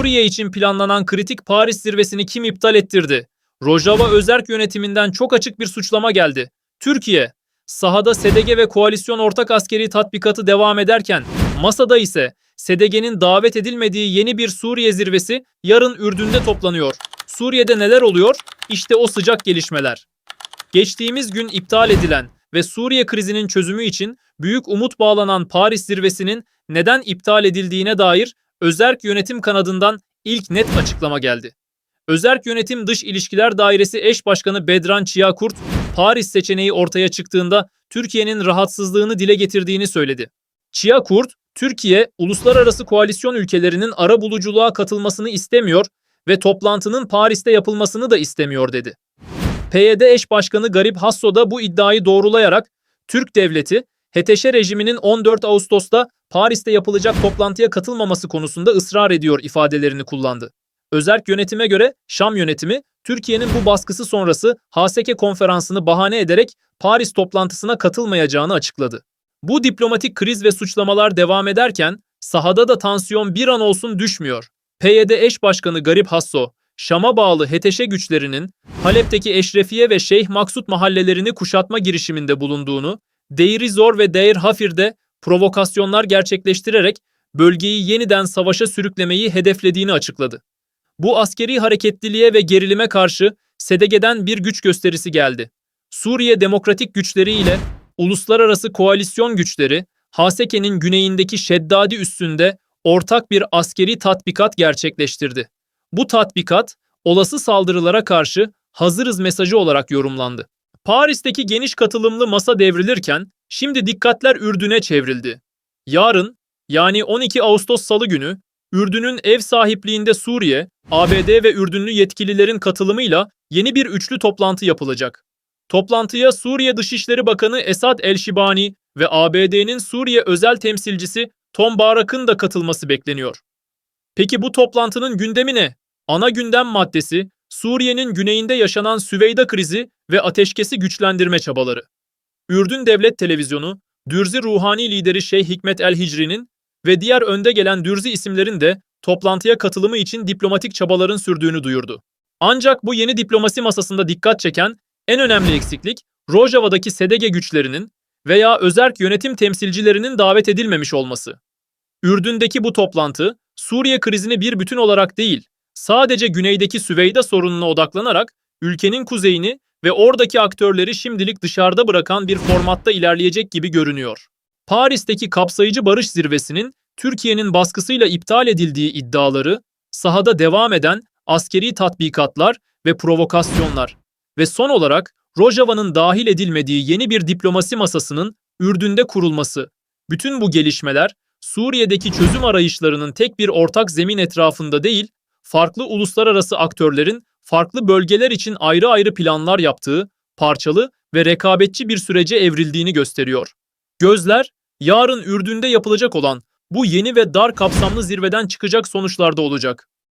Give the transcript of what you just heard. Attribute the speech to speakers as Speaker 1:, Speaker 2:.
Speaker 1: Suriye için planlanan kritik Paris zirvesini kim iptal ettirdi? Rojava özerk yönetiminden çok açık bir suçlama geldi. Türkiye, sahada SDG ve koalisyon ortak askeri tatbikatı devam ederken, masada ise SDG'nin davet edilmediği yeni bir Suriye zirvesi yarın Ürdün'de toplanıyor. Suriye'de neler oluyor? İşte o sıcak gelişmeler. Geçtiğimiz gün iptal edilen ve Suriye krizinin çözümü için büyük umut bağlanan Paris zirvesinin neden iptal edildiğine dair Özerk Yönetim kanadından ilk net açıklama geldi. Özerk Yönetim Dış İlişkiler Dairesi eş başkanı Bedran Çiyakurt, Paris seçeneği ortaya çıktığında Türkiye'nin rahatsızlığını dile getirdiğini söyledi. Çiyakurt, Türkiye, uluslararası koalisyon ülkelerinin ara buluculuğa katılmasını istemiyor ve toplantının Paris'te yapılmasını da istemiyor dedi. PYD eş başkanı Garip Hasso da bu iddiayı doğrulayarak Türk devleti HTŞ rejiminin 14 Ağustos'ta Paris'te yapılacak toplantıya katılmaması konusunda ısrar ediyor ifadelerini kullandı. Özerk yönetime göre Şam yönetimi Türkiye'nin bu baskısı sonrası Haseke konferansını bahane ederek Paris toplantısına katılmayacağını açıkladı. Bu diplomatik kriz ve suçlamalar devam ederken sahada da tansiyon bir an olsun düşmüyor. PYD eş başkanı Garip Hasso, Şam'a bağlı HTŞ güçlerinin Halep'teki Eşrefiye ve Şeyh Maksut mahallelerini kuşatma girişiminde bulunduğunu, Deir Zor ve Deir Hafir'de provokasyonlar gerçekleştirerek bölgeyi yeniden savaşa sürüklemeyi hedeflediğini açıkladı. Bu askeri hareketliliğe ve gerilime karşı SDG'den bir güç gösterisi geldi. Suriye Demokratik Güçleri ile uluslararası koalisyon güçleri Haseke'nin güneyindeki Şeddadi üssünde ortak bir askeri tatbikat gerçekleştirdi. Bu tatbikat olası saldırılara karşı hazırız mesajı olarak yorumlandı. Paris'teki geniş katılımlı masa devrilirken şimdi dikkatler Ürdün'e çevrildi. Yarın yani 12 Ağustos Salı günü Ürdün'ün ev sahipliğinde Suriye, ABD ve Ürdünlü yetkililerin katılımıyla yeni bir üçlü toplantı yapılacak. Toplantıya Suriye Dışişleri Bakanı Esad El-Şibani ve ABD'nin Suriye özel temsilcisi Tom Barak'ın da katılması bekleniyor. Peki bu toplantının gündemi ne? Ana gündem maddesi Suriye'nin güneyinde yaşanan Süveyda krizi ve ateşkesi güçlendirme çabaları. Ürdün Devlet Televizyonu, Dürzi ruhani lideri Şeyh Hikmet el-Hicri'nin ve diğer önde gelen Dürzi isimlerin de toplantıya katılımı için diplomatik çabaların sürdüğünü duyurdu. Ancak bu yeni diplomasi masasında dikkat çeken en önemli eksiklik Rojava'daki SDG güçlerinin veya özerk yönetim temsilcilerinin davet edilmemiş olması. Ürdün'deki bu toplantı Suriye krizini bir bütün olarak değil, sadece güneydeki Süveyda sorununa odaklanarak ülkenin kuzeyini ve oradaki aktörleri şimdilik dışarıda bırakan bir formatta ilerleyecek gibi görünüyor. Paris'teki kapsayıcı barış zirvesinin Türkiye'nin baskısıyla iptal edildiği iddiaları, sahada devam eden askeri tatbikatlar ve provokasyonlar ve son olarak Rojava'nın dahil edilmediği yeni bir diplomasi masasının Ürdün'de kurulması. Bütün bu gelişmeler Suriye'deki çözüm arayışlarının tek bir ortak zemin etrafında değil, farklı uluslararası aktörlerin farklı bölgeler için ayrı ayrı planlar yaptığı, parçalı ve rekabetçi bir sürece evrildiğini gösteriyor. Gözler yarın Ürdün'de yapılacak olan bu yeni ve dar kapsamlı zirveden çıkacak sonuçlarda olacak.